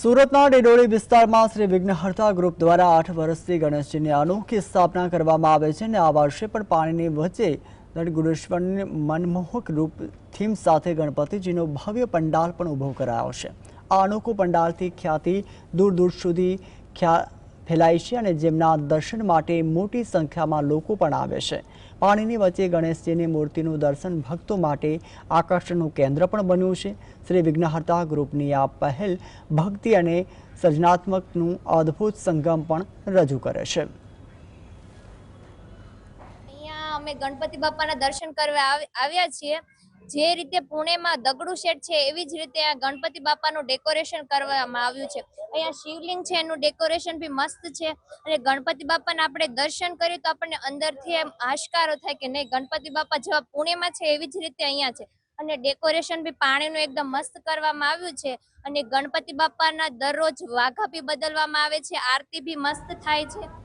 સુરતના ડિડોળી વિસ્તારમાં શ્રી વિઘ્નહર્તા ગ્રુપ દ્વારા આઠ વર્ષથી ગણેશજીની અનોખી સ્થાપના કરવામાં આવે છે અને આ વર્ષે પણ પાણીની વચ્ચે નટગુડેશ્વરની મનમોહક રૂપ થીમ સાથે ગણપતિજીનો ભવ્ય પંડાલ પણ ઊભો કરાયો છે. આ અનોખો પંડાલથી ખ્યાતિ દૂર દૂર સુધી ખ્યા ફેલાય છે અને જેમના દર્શન માટે મોટી સંખ્યામાં લોકો પણ આવે છે. પાણીની વચ્ચે ગણેશજીની મૂર્તિનું દર્શન ભક્તો માટે આકર્ષણનું કેન્દ્ર પણ બન્યું છે. શ્રી વિઘ્નહર્તા ગ્રુપની આ પહેલ ભક્તિ અને સર્જનાત્મકનું અદ્ભુત સંગમ પણ રજૂ કરે છે. અમે ગણપતિ બાપાના દર્શન કરવા આવ્યા છીએ. જે રીતે પુણેમાં દગડુ શેઠ છે, એવી જ રીતે આ ગણપતિ બાપાનું ડેકોરેશન કરવામાં આવ્યું છે. અહીંયા શિવલિંગ છે, એનું ડેકોરેશન બી મસ્ત છે. અને ગણપતિ બાપાને આપણે દર્શન કરીએ તો આપણને અંદરથી એમ આશકારો થાય કે નહીં, ગણપતિ બાપા જેવા પુણેમાં છે એવી જ રીતે અહીંયા છે. અને ડેકોરેશન બી પાણીનું એકદમ મસ્ત કરવામાં આવ્યું છે. અને ગણપતિ બાપાના દરરોજ વાઘા બી બદલવામાં આવે છે, આરતી બી મસ્ત થાય છે.